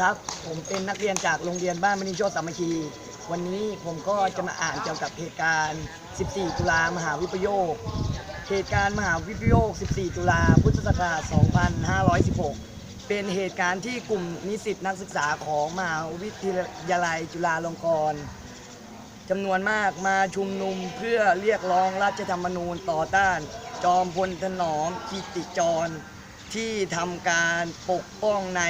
ครับ ผมเป็นนักเรียนจากโรงเรียนบ้านมณีโชติสามัคคี วันนี้ผมก็จะมาอ่านเกี่ยวกับเหตุการณ์ 14 ตุลามหาวิปโยค เหตุการณ์มหาวิปโยค 14 ตุลาพุทธศักราช 2516 เป็นเหตุการณ์ที่กลุ่มนิสิตนักศึกษาของมหาวิทยาลัยจุฬาลงกรณ์จำนวนมากมาชุมนุมเพื่อเรียกร้องรัฐธรรมนูญต่อต้าน จอมพลถนอมกิติจร ที่ทำการปกป้องใน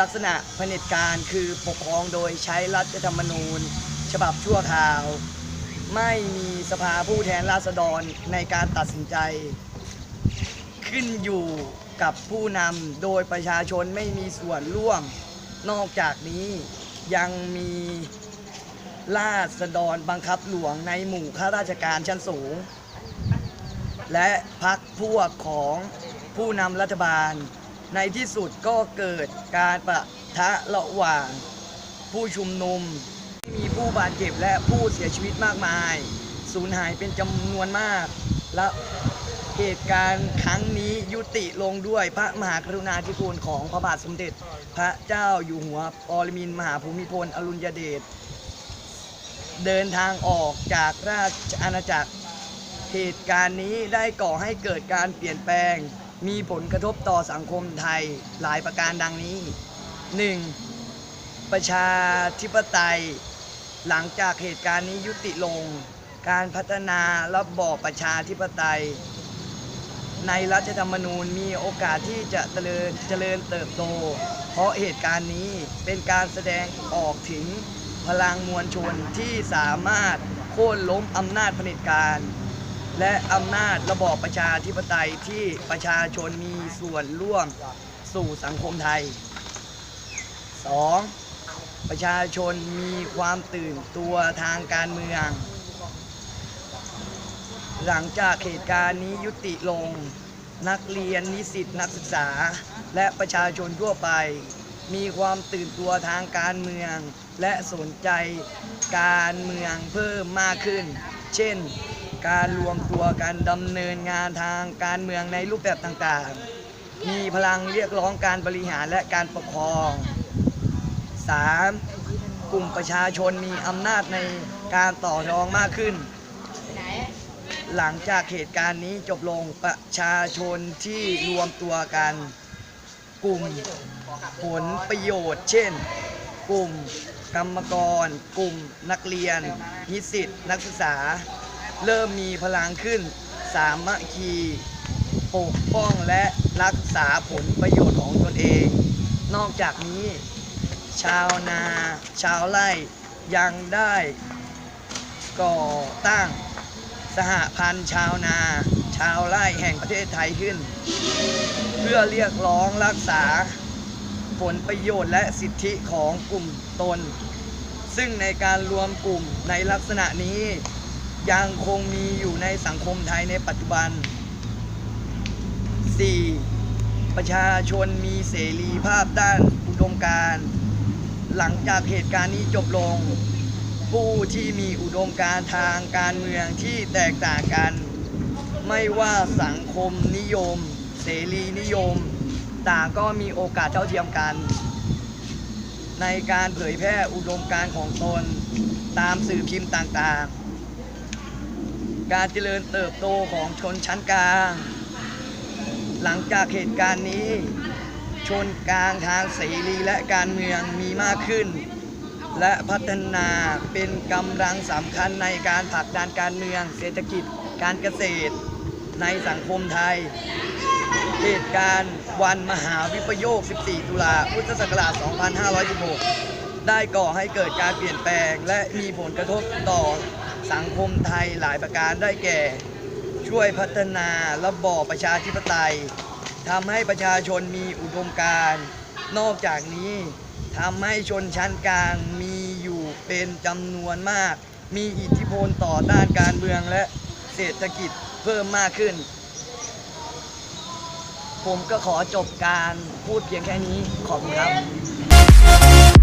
ลักษณะเผด็จการคือปกครองโดยใช้รัฐธรรมนูญ ฉบับชั่วคราว ไม่มีสภาผู้แทนราษฎรในการตัดสินใจ ขึ้นอยู่กับผู้นำโดยประชาชนไม่มีส่วนร่วม นอกจากนี้ยังมีราษฎรบังคับหลวงในหมู่ข้าราชการชั้นสูง และพักพวกของผู้นำรัฐบาล ในที่สุดก็เกิดการประทะระหว่างผู้ชุมนุมมีผู้บาดเจ็บและผู้เสียชีวิตมากมาย สูญหายเป็นจำนวนมาก และเหตุการณ์ครั้งนี้ยุติลงด้วยพระมหากรุณาธิคุณของพระบาทสมเด็จ พระเจ้าอยู่หัวปรมินมหาภูมิพลอดุลยเดชเดินทางออกจากราชอาณาจักร เหตุการณ์นี้ได้ก่อให้เกิดการเปลี่ยนแปลง มีผลกระทบต่อสังคมไทยหลายประการดังนี้ 1. ประชาธิปไตย หลังจากเหตุการณ์นี้ยุติลง การพัฒนาระบอบประชาธิปไตย ในรัฐธรรมนูญมีโอกาสที่จะเจริญเจริญเติบโต เพราะเหตุการณ์นี้เป็นการแสดงออกถึงพลังมวลชนที่สามารถโค่นล้มอำนาจเผด็จการ และอำนาจระบอบประชาธิปไตยที่ประชาชนมีส่วนร่วมสู่สังคมไทย 2. ประชาชนมีความตื่นตัวทางการเมือง หลังจากเหตุการณ์นี้ยุติลง นักเรียนนิสิตนักศึกษา และประชาชนทั่วไป มีความตื่นตัวทางการเมือง และสนใจการเมืองเพิ่มมากขึ้น เช่น การรวมตัวกันดำเนินงานทางการเมืองในรูปแบบต่างๆ มีพลังเรียกร้องการบริหารและการปกครอง 3. กลุ่มประชาชนมีอำนาจในการต่อรองมากขึ้น หลังจากเหตุการณ์นี้จบลงประชาชนที่รวมตัวกัน กลุ่มผลประโยชน์ เช่น กลุ่มกรรมกร กลุ่มนักเรียนนิสิตนักศึกษา เริ่มมีพลังขึ้น สามัคคีปกป้องและรักษาผลประโยชน์ของตนเอง นอกจากนี้ ชาวนา ชาวไร่ยังได้ก่อตั้งสหพันธ์ชาวนา ชาวไร่แห่งประเทศไทยขึ้น เพื่อเรียกร้องรักษาผลประโยชน์และสิทธิของกลุ่มตน ซึ่งในการรวมกลุ่มในลักษณะนี้ ยังคงมีอยู่ในสังคมไทยในปัจจุบัน 4. ประชาชนมีเสรีภาพด้านอุดมการหลังจากเหตุการณ์นี้จบลง ผู้ที่มีอุดมการทางการเมืองที่แตกต่างกัน ไม่ว่าสังคมนิยม เสรีนิยม ต่างก็มีโอกาสเท่าเทียมกัน ในการเผยแพร่อุดมการของตน ตามสื่อพิมพ์ต่างๆ การเจริญเติบโตของชนชั้นกลาง หลังจากเหตุการณ์นี้ ชนกลางทางเสรีและการเมืองมีมากขึ้น และพัฒนาเป็นกำลังสำคัญในการผลักดันการเมืองเศรษฐกิจการเกษตรในสังคมไทย เหตุการณ์วันมหาวิปโยค 14 ตุลาพุทธศักราช 2516 ได้ก่อให้เกิดการเปลี่ยนแปลงและมีผลกระทบต่อ สังคมไทยหลายประการได้แก่ ช่วยพัฒนาระบอบประชาธิปไตยทำให้ประชาชนมีอุดมการณ์นอกจากนี้ทำให้ชนชั้นกลางมีอยู่เป็นจำนวนมาก มีอิทธิพลต่อด้านการเมืองและเศรษฐกิจเพิ่มมากขึ้น ผมก็ขอจบการพูดเพียงแค่นี้ขอบคุณครับ